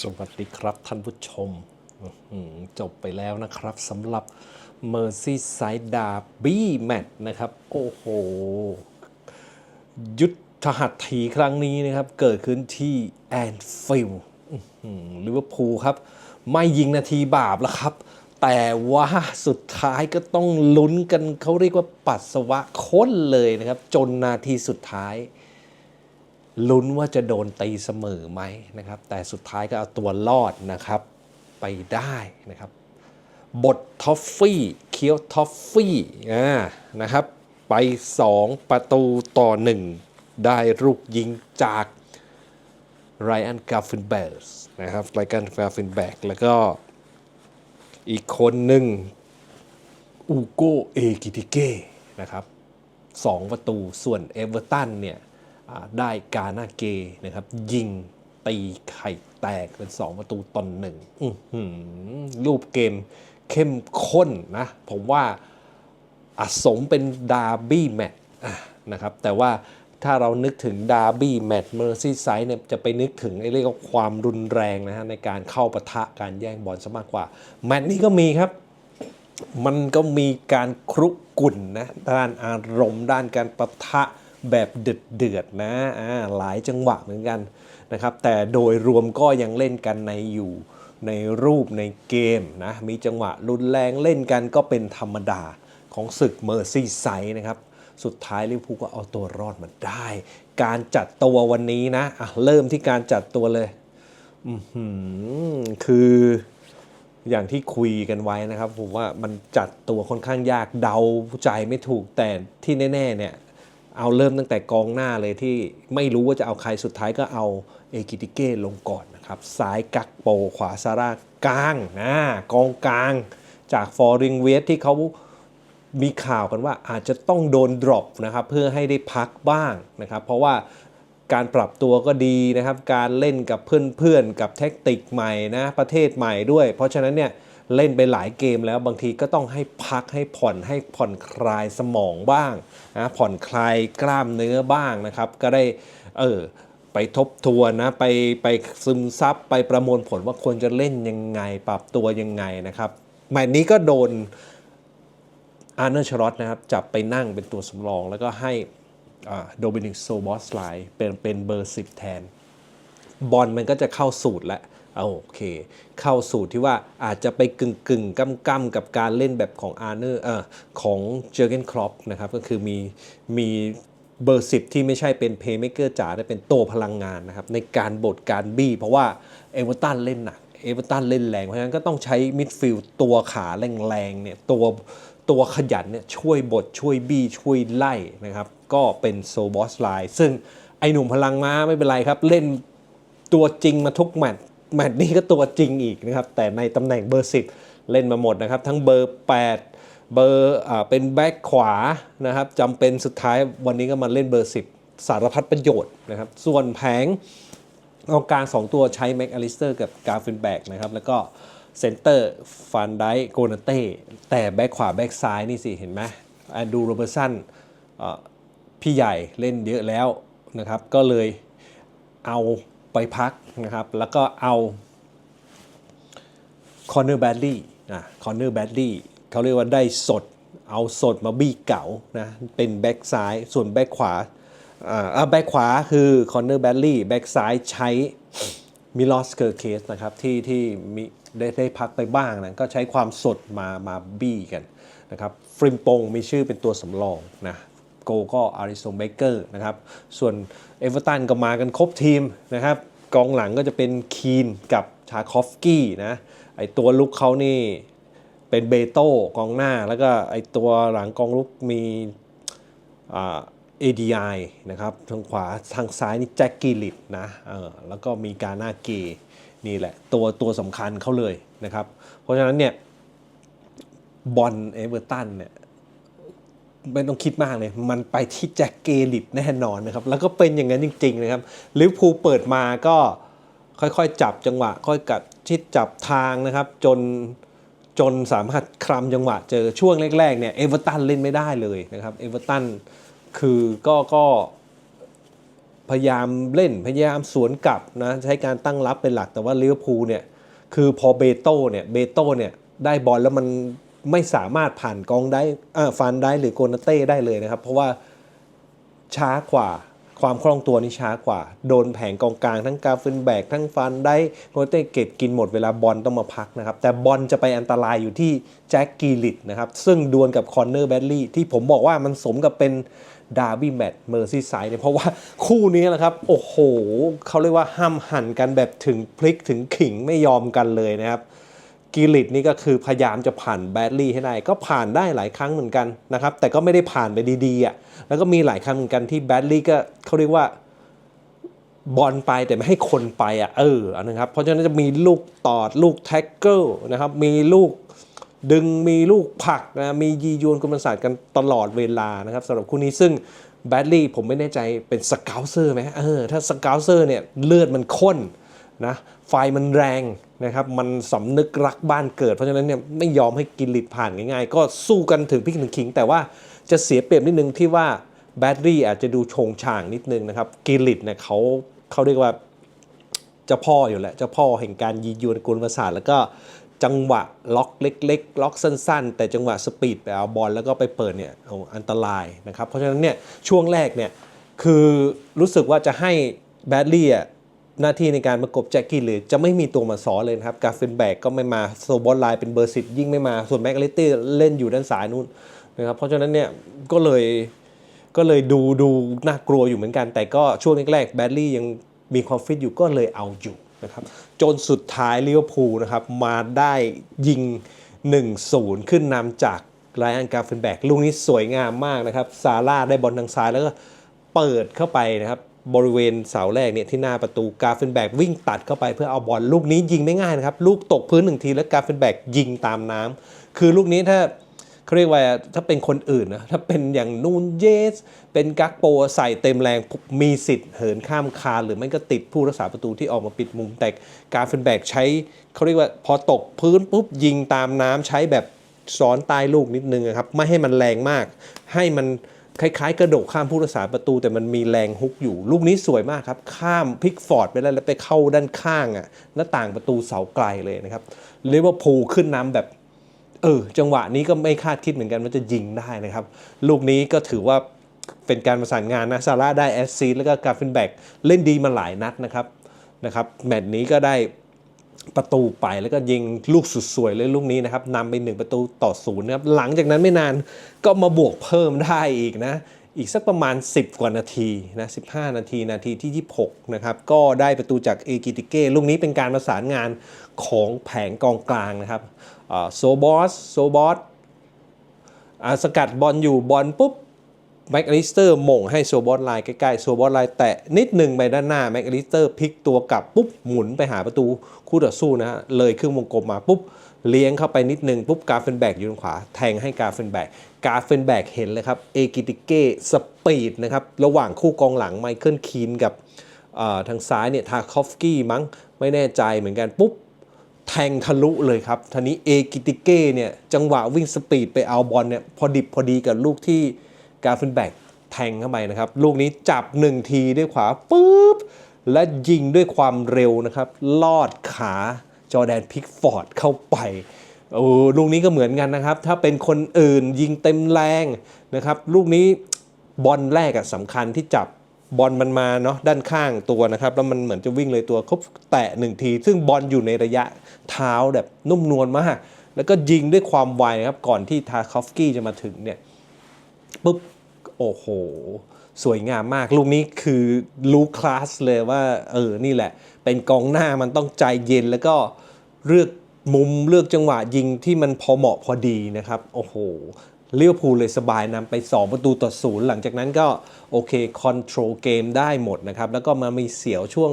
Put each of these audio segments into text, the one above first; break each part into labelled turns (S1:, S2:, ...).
S1: สวัสดีครับท่านผู้ชม จบไปแล้วนะครับสำหรับ Merseyside Derby Match นะครับ โอ้โห ยุทธหัตถีครั้งนี้นะครับ เกิดขึ้นที่แอนฟิลด์ลิเวอร์พูครับ ไม่ยิงนาทีบาปแล้วครับ แต่ว่าสุดท้ายก็ต้องลุ้นกันเขาเรียกว่าปัสสาวะข้นเลยนะครับ จนนาทีสุดท้าย ลุ้นว่าจะโดนตีเสมอไหมนะครับ แต่สุดท้ายก็เอาตัวรอดนะครับไปได้นะครับ บททอฟฟี่เคียวทอฟฟี่นะครับ ไป 2 ประตูต่อ 1 ได้ลูกยิงจากไรอันกาฟินแบกนะครับไรอันกาฟินแบกแล้วก็อีกคนหนึ่งอูโกเอกิติเก้นะครับ 2 ประตูส่วนเอเวอร์ตันเนี่ย ได้กาหน้าเกนะครับ ยิงตีไข่แตกเป็น 2 ประตูตอนหนึ่งรูปเกมเข้มข้นนะ ผมว่าอสมเป็นดาร์บี้แมตช์นะครับ แต่ว่าถ้าเรานึกถึงดาร์บี้แมตช์เมอร์ซี่ไซด์เนี่ยจะไปนึกถึงไอ้เรียกว่าความรุนแรงนะฮะในการเข้าปะทะการแย่งบอลซะมากกว่า แมตช์นี้ก็มีครับ มันก็มีการครุกุ่นนะด้านอารมณ์ด้านการปะทะ แบบเดือดเดือดๆนะอ่าหลายจังหวะเหมือนกันนะครับ แต่โดยรวมก็ยังเล่นกันในอยู่ในรูปในเกมนะมีจังหวะรุนแรงเล่นกันก็เป็นธรรมดาของศึกเมอร์ซี่ไซด์นะครับสุดท้ายลิเวอร์พูลก็เอาตัวรอดมาได้ การจัดตัววันนี้นะะเริ่มที่การจัดตัวเลยคืออย่างที่คุยกันไว้นะครับ ผมว่ามันจัดตัวค่อนข้างยากเดาใจไม่ถูกแต่ที่แน่ ๆ เนี่ย เอาเริ่มตั้งแต่กองหน้าเลยที่ไม่รู้ว่าจะเอาใครสุดท้ายก็เอาเอกิติเก้ลงก่อนนะครับซ้ายกักโปขวาซาร่ากลางนะกองกลาง จากฟอร์ริงเวสที่เขามีข่าวกันว่าอาจจะต้องโดนดรอปนะครับเพื่อให้ได้พักบ้างนะครับ เพราะว่าการปรับตัวก็ดีนะครับ การเล่นกับเพื่อนๆ กับแท็กติกใหม่นะประเทศใหม่ด้วย เพราะฉะนั้นเนี่ย เล่นไปหลายเกมแล้วบางทีก็ต้องให้พักให้ผ่อนให้ผ่อนคลายสมองบ้างนะผ่อนคลายกล้ามเนื้อบ้างนะครับ ก็ได้เออไปทบทวนนะไปไปซึมซับไปประมวลผลว่าควรจะเล่นยังไง ปรับตัวยังไงนะครับแมตช์นี้ก็โดนอาร์เนอร์ชารอตนะครับจับไปนั่งเป็นตัวสำรอง แล้วก็ให้โดมินิกโซบอสไลเป็นเป็นเบอร์ 10 แทน บอลมันก็จะเข้าสูตรแล้ว โอเค เข้าสูตรที่ว่าอาจจะไปกึ่งกึ่งกำกำกับการเล่นแบบของอาร์เนอร์เอ่อของเจอร์เกนครอปนะครับก็คือมีมีเบอร์10ที่ไม่ใช่เป็นเพย์เมเกอร์จ๋าแต่เป็นโตพลังงานนะครับในการบดการบี้เพราะว่าเอเวอร์ตันเล่นหนักเอเวอร์ตันเล่นแรงเพราะฉะนั้นก็ต้องใช้มิดฟิลด์ตัวขาแรงๆเนี่ยตัวตัวขยันเนี่ยช่วยบดช่วยบี้ช่วยไล่นะครับก็เป็นโซบอสไลน์ซึ่งไอหนุ่มพลังม้าไม่เป็นไรครับ เล่นตัวจริงมาทุกแมตช์ แมตช์นี้ก็ตัวจริงอีกนะครับ แต่ในตำแหน่งเบอร์ 10 เล่นมาหมดนะครับ ทั้งเบอร์ 8 เบอร์อ่าเป็นแบ็คขวานะครับจำเป็นสุดท้ายวันนี้ก็มาเล่นเบอร์ 10 สารพัดประโยชน์นะครับ ส่วนแผงกองกลาง2ตัวใช้แม็กอลิสเตอร์กับกาฟินแบกนะครับ แล้วก็เซนเตอร์ฟันไดโกนาเต้แต่แบ็คขวาแบ็คซ้ายนี่สิเห็นไหมแอนดูโรเบอร์สันพี่ใหญ่เล่นเยอะแล้วนะครับ ก็เลยเอา ไปพักนะครับ แล้วก็เอาคอนเนอร์แบดลี่นะคอนเนอร์แบดลี่เขาเรียกว่าได้สด เอาสดมาบี้เก๋านะ เป็นแบ็กซ้าย ส่วนแบ็กขวาอ่าแบ็กขวาคือคอนเนอร์แบดลี่แบ็กซ้ายใช้มิลอสเกอร์เคสนะครับ ที่ที่มีได้ได้พักไปบ้างนะก็ใช้ความสดมามาบี้กันนะครับฟริมปงมีชื่อเป็นตัวสำรองนะ โกก็อาริโซเบเกอร์นะครับ ส่วนเอเวอร์ตันก็มากันครบทีมนะครับ กองหลังก็จะเป็นคีนกับชาคอฟสกี้นะไอตัวลุกเขานี่เป็นเบโต้กองหน้า แล้วก็ไอตัวหลังกองลุกมีอ่า ADI นะครับทางขวาทางซ้ายนี่แจ็คกิลิตนะเออแล้วก็มีการนาเกนี่แหละ ตัวตัวสำคัญเขาเลยนะครับ เพราะฉะนั้นเนี่ยบอลเอเวอร์ตันเนี่ย ไม่ต้องคิดมากเลย มันไปที่แจ็คเกลิตแน่นอนนะครับ แล้วก็เป็นอย่างนั้นจริง ๆ นะครับลิเวอร์พูลเปิดมาก็ค่อยๆ จับจังหวะ ค่อยกัดชิดจับทางนะครับ จนจนสามารถคลำจังหวะ เจอช่วงแรกๆเนี่ยเอเวอร์ตันเล่นไม่ได้เลยนะครับเอเวอร์ตันคือก็ก็พยายามเล่นพยายามสวนกลับนะใช้การตั้งรับเป็นหลักแต่ว่าลิเวอร์พูลเนี่ยคือพอเบโต้เนี่ยเบโต้เนี่ยได้บอลแล้วมัน ไม่สามารถผ่านกองได้อ่าฟันได้หรือโกนาเต้ได้เลยนะครับ เพราะว่าช้ากว่าความคล่องตัวนี่ช้ากว่า โดนแผงกองกลางทั้งกาฟินแบกทั้งฟันได้โกนาเต้เก็บกินหมดเวลาบอลต้องมาพักนะครับ แต่บอลจะไปอันตรายอยู่ที่แจ็คกีลิตนะครับ ซึ่งดวลกับคอนเนอร์แบดลี่ที่ผมบอกว่ามันสมกับเป็นดาร์บี้แมตช์เมอร์ซี่ไซด์เนี่ยเพราะว่าคู่นี้แหละครับ โอ้โหเขาเรียกว่าห้ามหันกันแบบถึงพลิกถึงขิงไม่ยอมกันเลยนะครับ กิลิตนี่ก็คือพยายามจะผ่านแบดลี่ให้ได้ ก็ผ่านได้หลายครั้งเหมือนกันนะครับ แต่ก็ไม่ได้ผ่านไปดีๆอะแล้วก็มีหลายครั้งเหมือนกันที่แบดลี่ก็เขาเรียกว่าบอลไปแต่ไม่ให้คนไปอะเอออันนะครับ เพราะฉะนั้นจะมีลูกตอดลูกแท็กเกิลนะครับ มีลูกดึงมีลูกผักนะมียียวนกุมศาสตร์กันตลอดเวลานะครับสำหรับคู่นี้ซึ่งแบดลี่ผมไม่แน่ใจเป็นสเกลเซอร์ไหมเออถ้าสเกลเซอร์เนี่ยเลือดมันข้นนะไฟมันแรง นะครับมันสำนึกรักบ้านเกิด เพราะฉะนั้นเนี่ยไม่ยอมให้กินลิดผ่านง่ายๆ ก็สู้กันถึงพลิกถึงขิง แต่ว่าจะเสียเปรียบนิดนึงที่ว่าแบดลี่อาจจะดูชงช่างนิดนึงนะครับกิลิตเนี่ยเขาเขาเรียกว่าเจ้าพ่ออยู่แหละเจ้าพ่อแห่งการยียวนกุลประสาทแล้วก็จังหวะล็อกเล็ก ๆ ล็อกสั้น ๆ แต่จังหวะสปีดไปเอาบอลแล้วก็ไปเปิดเนี่ยอ,อันตรายนะครับเพราะฉะนั้นเนี่ยช่วงแรกเนี่ยคือรู้สึกว่าจะให้แบดลี่อะ หน้าที่ในการประกบแจ็คกี้หรือจะไม่มีตัวมาสอนเลยนะครับ กาเฟนแบกก็ไม่มาโซบอลไลน์เป็นเบอร์สิบยิ่งไม่มา ส่วนแม็กอลิตี้เล่นอยู่ด้านซ้ายนู้นนะครับ เพราะฉะนั้นเนี่ยก็เลยก็เลยดูดูน่ากลัวอยู่เหมือนกัน แต่ก็ช่วงแรกๆแบดลี่ยังมีความฟิตอยู่ก็เลยเอาอยู่นะครับ จนสุดท้ายลิเวอร์พูลนะครับมาได้ยิง 1-0 ขึ้นนำจากไรอันกาเฟนแบกลูกนี้สวยงามมากนะครับ ซาร่าได้บอลทางซ้ายแล้วก็เปิดเข้าไปนะครับ บริเวณเสาแรกเนี่ยที่หน้าประตูกาเฟนแบกวิ่งตัดเข้าไปเพื่อเอาบอลลูกนี้ยิงไม่ง่ายนะครับ ลูกตกพื้นหนึ่งทีแล้วกาเฟนแบกยิงตามน้ำคือลูกนี้ถ้าเขาเรียกว่าถ้าเป็นคนอื่นนะถ้าเป็นอย่างนูนเยส เป็นกักโปใส่เต็มแรงมีสิทธิ์เหินข้ามคานหรือไม่ก็ติดผู้รักษาประตูที่ออกมาปิดมุมแต่กาเฟนแบกใช้เขาเรียกว่าพอตกพื้นปุ๊บยิงตามน้ำใช้แบบซ้อนใต้ลูกนิดนึงนะครับไม่ให้มันแรงมาก ให้มัน คล้ายๆ กระโดดข้ามผู้รักษาประตู แต่มันมีแรงฮุกอยู่ ลูกนี้สวยมากครับ ข้ามพิกฟอร์ดไปแล้วแล้วไปเข้าด้านข้างอะหน้าต่างประตูเสาไกลเลยนะครับลิเวอร์พูลขึ้นนำแบบ เออ จังหวะนี้ก็ไม่คาดคิดเหมือนกันว่าจะยิงได้นะครับ ลูกนี้ก็ถือว่าเป็นการประสานงานนะซาร่าได้แอสซีแล้วก็กาฟินแบกเล่นดีมาหลายนัดนะครับนะครับแมตช์นี้ก็ได้ ประตูไปแล้วก็ยิงลูกสุดสวยเลยลูกนี้นะครับนำไปหนึ่งประตูต่อศูนย์นะครับหลังจากนั้นไม่นานก็มาบวกเพิ่มได้อีกนะ อีกสักประมาณ 10 กว่านาทีนะ15 นาทีนาทีที่ 26 นะครับ ก็ได้ประตูจากเอกิติเก้ลูกนี้เป็นการประสานงานของแผงกองกลางนะครับโซบอสโซบอสสกัดบอลอยู่บอลปุ๊บ แม็กอลิสเตอร์ม่งให้โซบอสไลน์ใกล้ๆโซบอสไลน์แตะนิดหนึ่งไปด้านหน้าแม็กอลิสเตอร์พลิกตัวกลับปุ๊บหมุนไปหาประตูคู่ต่อสู้นะฮะเลยครึ่งวงกลมมาปุ๊บเลี้ยงเข้าไปนิดนึงปุ๊บกาเฟนแบกอยู่ทางขวา แทงให้กาเฟนแบกกาเฟนแบกเห็นเลยครับเอกิติเก้สปีดนะครับระหว่างคู่กองหลังไมเคิลคีนกับทางซ้ายเนี่ยทาคอฟสกี้มั้งไม่แน่ใจเหมือนกันปุ๊บแทงทะลุเลยครับทีนี้เอกิติเก้เนี่ยจังหวะวิ่งสปีดไปเอาบอลเนี่ยพอดิบพอดีกับลูกที่ กาเฟนแบกแทงเข้าไปนะครับ ลูกนี้จับ1ทีด้วยขวาปุ๊บ และยิงด้วยความเร็วนะครับ ลอดขาจอแดนพิกฟอร์ดเข้าไปโอ้ลูกนี้ก็เหมือนกันนะครับ ถ้าเป็นคนอื่นยิงเต็มแรงนะครับ ลูกนี้บอลแรกอะสำคัญที่จับบอลมันมาเนาะด้านข้างตัวนะครับ แล้วมันเหมือนจะวิ่งเลยตัวครบแตะหนึ่งที ซึ่งบอลอยู่ในระยะเท้าแบบนุ่มนวลมาก แล้วก็ยิงด้วยความไวครับก่อนที่ทาคอฟสกี้จะมาถึงเนี่ย ปุ๊บโอ้โห สวยงามมาก ลูกนี้คือรู้คลาสเลยว่า เออ นี่แหละ เป็นกองหน้ามันต้องใจเย็นแล้วก็เลือกมุมเลือกจังหวะยิงที่มันพอเหมาะพอดีนะครับ โอ้โหลิเวพูเลยสบายนำไป 2 ประตูต่อศูนย์หลังจากนั้นก็ โอเคคอนโทรลเกมได้หมดนะครับ แล้วก็มามีเสียวช่วง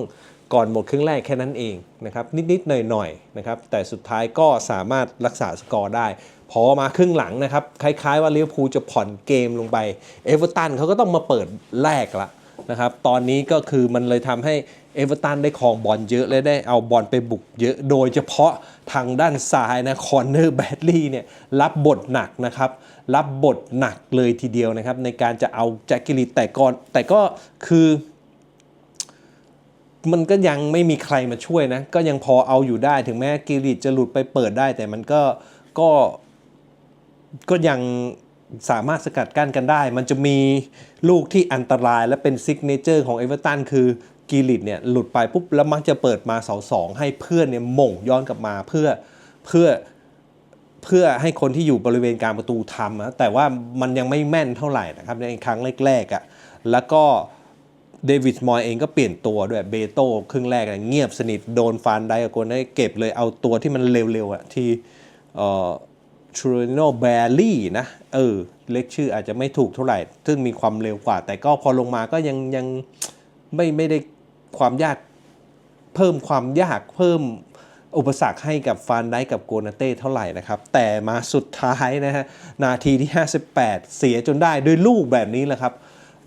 S1: ก่อนหมดครึ่งแรกแค่นั้นเองนะครับ นิด ๆ หน่อย ๆ นะครับ แต่สุดท้ายก็สามารถรักษาสกอร์ได้ อมาครึ่งหลังนะครับ คล้ายๆว่าลิเวอร์พูลจะผ่อนเกมลงไปเอเวอร์ตันเขาก็ต้องมาเปิดแรกละนะครับ ตอนนี้ก็คือมันเลยทำให้เอเวอร์ตันได้ครองบอลเยอะและได้เอาบอลไปบุกเยอะ โดยเฉพาะทางด้านซ้ายนะคอนเนอร์แบดลี่เนี่ยรับบทหนักนะครับ รับบทหนักเลยทีเดียวนะครับ ในการจะเอาแจ็คกิลีแต่ก่อนแต่ก็คือมันก็ยังไม่มีใครมาช่วยนะ ก็ยังพอเอาอยู่ได้ถึงแม้กิริตจะหลุดไปเปิดได้ แต่มันก็ก็ ก็ยังสามารถสกัดกั้นกันได้ มันจะมีลูกที่อันตรายและเป็นซิกเนเจอร์ของเอเวอร์ตันคือกิริตเนี่ยหลุดไปปุ๊บแล้วมักจะเปิดมาเสาสองให้เพื่อนเนี่ยหม่งย้อนกลับมาเพื่อเพื่อเพื่อให้คนที่อยู่บริเวณกางประตูทำนะแต่ว่ามันยังไม่แม่นเท่าไหร่นะครับในครั้งแรกๆอะ่ะแล้วก็เดวิดมอยเองก็เปลี่ยนตัวด้วยเบโต้ครึ่งแรกเงียบสนิทโดนฟานไดกับโกนได้เก็บเลยเอาตัวที่มันเร็วๆอะ่ะที่เอ่อ ทรูโนแบลลี่นะเออเล็กชื่ออาจจะไม่ถูกเท่าไหร่ ซึ่งมีความเร็วกว่า แต่ก็พอลงมาก็ยังยังไม่ไม่ได้ความยากเพิ่มความยากเพิ่มอุปสรรคให้กับฟานได้กับโกนาเต้เท่าไหร่นะครับ แต่มาสุดท้ายนะฮะนาทีที่ 58 เสียจนได้ด้วยลูกแบบนี้แหละครับ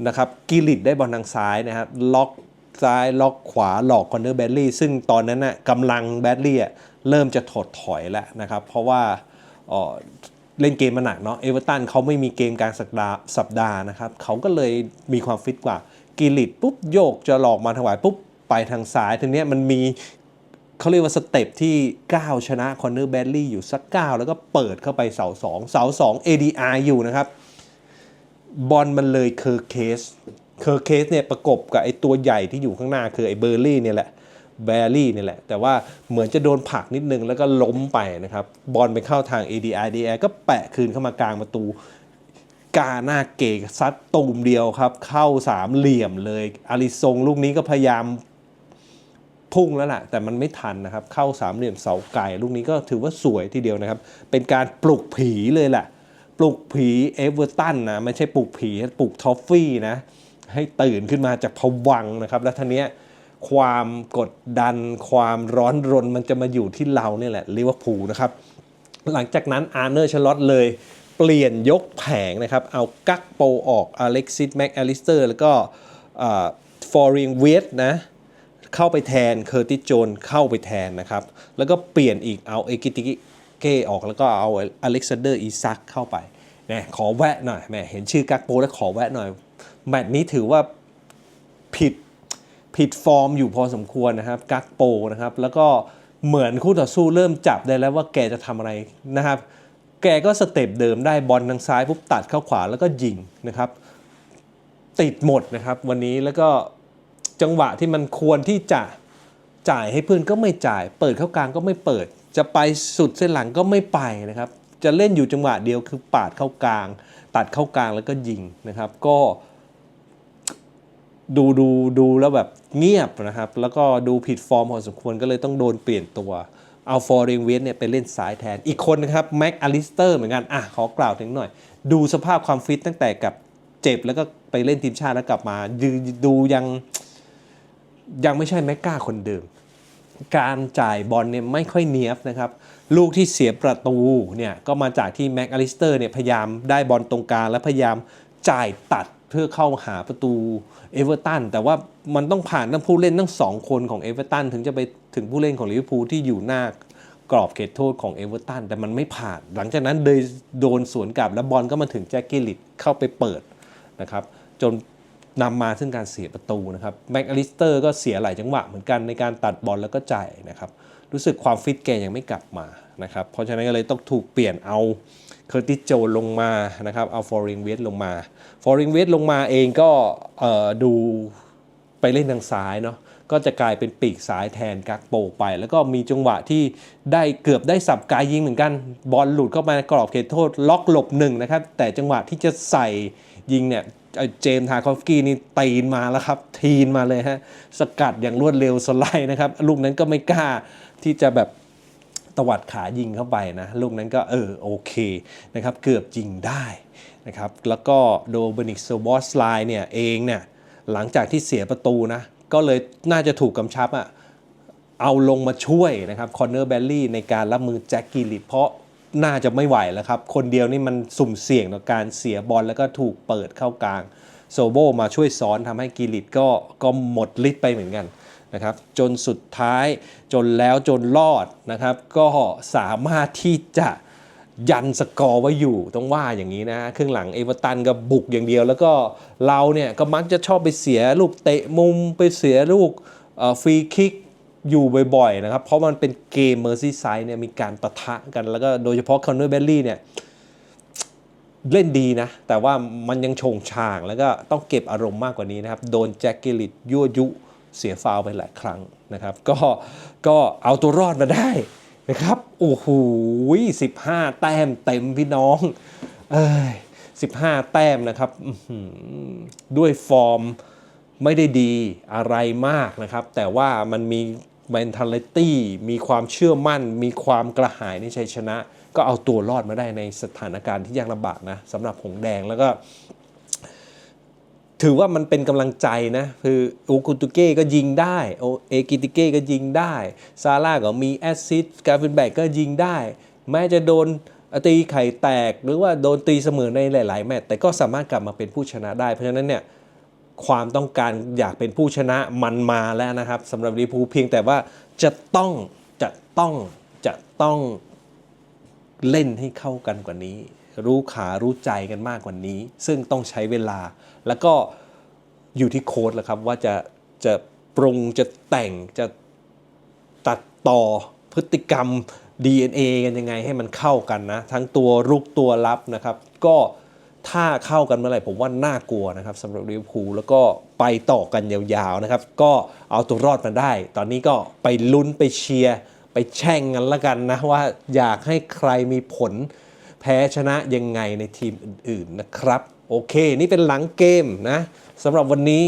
S1: นะครับกิลิตได้บอลทางซ้ายนะครับล็อกซ้ายล็อกขวาหลอกคอนเนอร์แบดลี่ซึ่งตอนนั้นน่ะกำลังแบดลี่อะเริ่มจะถดถอยแล้วนะครับ เพราะว่า เล่นเกมมาหนักเนาะเอเวอร์ตันเขาไม่มีเกมกลางสัปดาห์สัปดาห์นะครับเขาก็เลยมีความฟิตกว่ากิลิตปุ๊บโยกจะหลอกมาถวายปุ๊บไปทางซ้ายทีเนี้ยมันมีเขาเรียกว่าสเต็ปที่ 9 ชนะคอนเนอร์แบดลี่อยู่สัก 9 แล้วก็เปิดเข้าไปเสา 2 เสา 2 ADR อยู่นะครับ บอลมันเลยเคอร์เคสเคอร์เคสเนี่ยประกบกับไอตัวใหญ่ที่อยู่ข้างหน้าคือไอเบอร์ลี่เนี่ยแหละ แบรี่เนี่ยแหละ แต่ว่าเหมือนจะโดนผลักนิดนึงแล้วก็ล้มไปนะครับ บอลไปเข้าทาง ADR ADR ก็แปะคืนเข้ามากลางประตูกาหน้าเกกซัดตูมเดียวครับ เข้าสามเหลี่ยมเลยอาริซงลูกนี้ก็พยายามพุ่งแล้วล่ะ แต่มันไม่ทันนะครับ เข้าสามเหลี่ยมเสาไก่ ลูกนี้ก็ถือว่าสวยทีเดียวนะครับ เป็นการปลุกผีเลยแหละ ปลุกผีเอเวอร์ตันนะ ไม่ใช่ปลุกผี ปลุกทอฟฟี่นะ ให้ตื่นขึ้นมาจากผวังนะครับ แล้วทีเนี้ย ความกดดัน ความร้อนรนมันจะมาอยู่ที่เราเนี่ยแหละลิเวอร์พูลนะครับ หลังจากนั้นอาร์เนอร์ชลอตเลยเปลี่ยนยกแผงนะครับ เอากักโปออกอเล็กซิสแม็กอลิสเตอร์แล้วก็ฟอริงเวสนะเข้าไปแทนเคอร์ติโจนเข้าไปแทนนะครับ แล้วก็เปลี่ยนอีกเอาเอกิติเก้ออกแล้วก็เอาอเล็กซานเดอร์อีซักเข้าไปนะขอแวะหน่อยแม่เห็นชื่อกักโปแล้วขอแวะหน่อยแมตช์นี้ถือว่า ผิดฟอร์มอยู่พอสมควรนะครับ กักโปนะครับ แล้วก็เหมือนคู่ต่อสู้เริ่มจับได้แล้วว่าแกจะทำอะไรนะครับ แกก็สเต็ปเดิมได้บอลทางซ้ายปุ๊บตัดเข้าขวาแล้วก็ยิงนะครับ ติดหมดนะครับ วันนี้แล้วก็จังหวะที่มันควรที่จะจ่ายให้เพื่อนก็ไม่จ่าย เปิดเข้ากลางก็ไม่เปิด จะไปสุดเส้นหลังก็ไม่ไปนะครับ จะเล่นอยู่จังหวะเดียวคือปาดเข้ากลาง ตัดเข้ากลางแล้วก็ยิงนะครับ ก็ ดูดูดูแล้วแบบเงียบนะครับ แล้วก็ดูผิดฟอร์มพอสมควรก็เลยต้องโดนเปลี่ยนตัว เอาฟอร์เรงเวสเนี่ยไปเล่นซ้ายแทน อีกคนนะครับแม็กอลิสเตอร์เหมือนกัน อะ ขอกล่าวถึงหน่อย ดูสภาพความฟิตตั้งแต่กับเจ็บแล้วก็ไปเล่นทีมชาติแล้วกลับมาดูดูยังยังไม่ใช่แม็กกาคนเดิม การจ่ายบอลเนี่ยไม่ค่อยเนียบนะครับ ลูกที่เสียประตูเนี่ยก็มาจากที่แม็กอลิสเตอร์เนี่ยพยายามได้บอลตรงกลางและพยายามจ่ายตัด เพื่อเข้าหาประตูเอเวอร์ตันแต่ว่ามันต้องผ่านทั้งผู้เล่นทั้งสองคนของเอเวอร์ตันถึงจะไปถึงผู้เล่นของลิเวอร์พูลที่อยู่หน้ากรอบเขตโทษของเอเวอร์ตันแต่มันไม่ผ่าน หลังจากนั้นเลยโดนสวนกลับแล้วบอลก็มาถึงแจ็คเกลิตเข้าไปเปิดนะครับจนนำมาซึ่งการเสียประตูนะครับแม็กอลิสเตอร์ก็เสียหลายจังหวะเหมือนกันในการตัดบอลแล้วก็จ่ายนะครับรู้สึกความฟิตแกยังไม่กลับมานะครับเพราะฉะนั้นก็เลยต้องถูกเปลี่ยนเอา เคอร์ติสโจลงมานะครับเอาฟอริงเวสลงมาฟอริงเวสลงมาเองก็ดูไปเล่นทางซ้ายเนาะก็จะกลายเป็นปีกซ้ายแทนกักโปไป แล้วก็มีจังหวะที่ได้เกือบได้สับกายยิงเหมือนกัน บอลหลุดเข้ามากรอบเขตโทษ ล็อกหลบหนึ่งนะครับ แต่จังหวะที่จะใส่ยิงเนี่ยเจมส์ทาคอฟกี้นี่ตีนมาแล้วครับ ทีนมาเลยฮะ สกัดอย่างรวดเร็วสไลด์นะครับ ลูกนั้นก็ไม่กล้าที่จะแบบ ตวัดขายิงเข้าไปนะลูกนั้นก็เออโอเคนะครับเกือบยิงได้นะครับแล้วก็โดเบนิกโซบอสไลน์เนี่ยเองเนี่ยหลังจากที่เสียประตูนะก็เลยน่าจะถูกกำชับอะเอาลงมาช่วยนะครับคอนเนอร์แบลลี่ในการรับมือแจ็คกิลิเพราะน่าจะไม่ไหวแล้วครับ คนเดียวนี่มันสุ่มเสี่ยงต่อการเสียบอลแล้วก็ถูกเปิดเข้ากลาง โซโบมาช่วยซ้อนทำให้กิลิตก็ก็หมดฤทธิ์ไปเหมือนกัน นะครับจนสุดท้ายจนแล้วจนรอดนะครับ ก็สามารถที่จะยันสกอร์ไว้อยู่ต้องว่าอย่างนี้นะครึ่งหลังเอเวอร์ตันก็บุกอย่างเดียว แล้วก็เราเนี่ยก็มักจะชอบไปเสียลูกเตะมุมไปเสียลูกฟรีคิกอยู่บ่อยๆนะครับ เพราะมันเป็นเกมเมอร์ซี่ไซด์เนี่ยมีการประทะกันแล้วก็โดยเฉพาะคอนเนอร์เบลลี่เนี่ยเล่นดีนะ แต่ว่ามันยังโชงช่างแล้วก็ต้องเก็บอารมณ์มากกว่านี้นะครับ โดนแจ็คกิลิตยั่วยุ เสียฟาวไปหลายครั้งนะครับ ก็ก็เอาตัวรอดมาได้นะครับโอ้โห15แต้มเต็มพี่น้องเอ้ย15แต้มนะครับด้วยฟอร์มไม่ได้ดีอะไรมากนะครับ แต่ว่ามันมี mentality มีความเชื่อมั่น มีความกระหายในชัยชนะ ก็เอาตัวรอดมาได้ในสถานการณ์ที่ยากลำบากนะสำหรับหงแดงแล้วก็ ถือว่ามันเป็นกำลังใจนะ คือโอกุตุเก้ก็ยิงได้โอเอกิติเก้ก็ยิงได้ ซาร่าก็มีแอสซิสต์กาฟินแบกก็ยิงได้ แม้จะโดนตีไข่แตกหรือว่าโดนตีเสมอในหลาย ๆ แมตช์แต่ก็สามารถกลับมาเป็นผู้ชนะได้ เพราะฉะนั้นเนี่ยความต้องการอยากเป็นผู้ชนะมันมาแล้วนะครับสำหรับลิเวอร์พูลเพียงแต่ว่าจะต้องจะต้องจะต้องเล่นให้เข้ากันกว่านี้ รู้ขารู้ใจกันมากกว่านี้ ซึ่งต้องใช้เวลา แล้วก็อยู่ที่โค้ดแหละครับว่าจะจะปรุงจะแต่งจะตัดต่อพฤติกรรม DNA กันยังไงให้มันเข้ากันนะ ทั้งตัวรุกตัวรับนะครับ ก็ถ้าเข้ากันเมื่อไหร่ผมว่าน่ากลัวนะครับสำหรับลิเวอร์พูลแล้วก็ไปต่อกันยาวๆนะครับ ก็เอาตัวรอดมาได้ ตอนนี้ก็ไปลุ้นไปเชียร์ ไปแช่งกันละกันนะ ว่าอยากให้ใครมีผลแพ้ชนะยังไงในทีมอื่นๆนะครับ โอเค นี่เป็นหลังเกมนะสำหรับวันนี้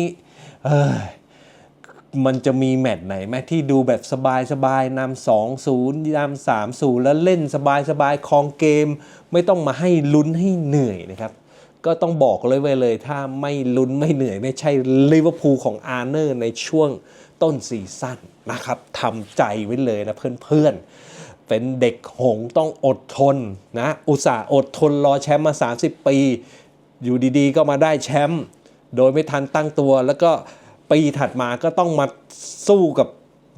S1: มันจะมีแมตช์ไหนไหมที่ดูแบบสบายสบายๆนำสองศูนย์นำสามศูนย์แล้วเล่นสบายสบายๆคลองเกม ไม่ต้องมาให้ลุ้นให้เหนื่อยนะครับ ก็ต้องบอกเลยไว้เลย ถ้าไม่ลุ้นไม่เหนื่อย ไม่ใช่ลิเวอร์พูลของอาร์เนอร์ในช่วงต้นซีซั่นนะครับทำใจไว้เลยนะเพื่อนๆ เป็นเด็กหงต้องอดทนนะ อุตส่าห์อดทนรอแชมป์มา 30 ปี อยู่ดีๆ ก็มาได้แชมป์โดยไม่ทันตั้งตัว แล้วก็ปีถัดมาก็ต้องมาสู้กับ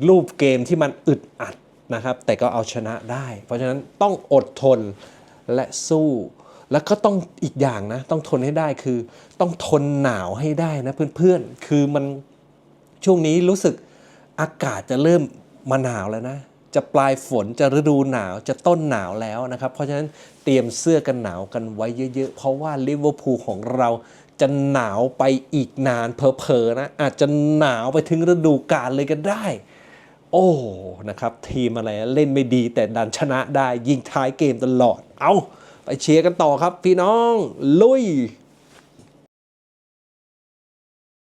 S1: รูปเกมที่มันอึดอัดนะครับ แต่ก็เอาชนะได้ เพราะฉะนั้นต้องอดทนและสู้ แล้วก็ต้องอีกอย่างนะ ต้องทนให้ได้คือ ต้องทนหนาวให้ได้นะเพื่อนๆ คือมันช่วงนี้รู้สึกอากาศจะเริ่มมาหนาวแล้วนะ จะปลายฝนจะฤดูหนาวจะต้นหนาวแล้วนะครับ เพราะฉะนั้นเตรียมเสื้อกันหนาวกันไว้เยอะๆ เพราะว่าลิเวอร์พูลของเราจะหนาวไปอีกนานเพอๆนะอาจจะหนาวไปถึงฤดูกาลเลยก็ได้ โอ้นะครับทีมอะไรเล่นไม่ดีแต่ดันชนะได้ยิงท้ายเกมตลอด เอาไปเชียร์กันต่อครับพี่น้อง ลุย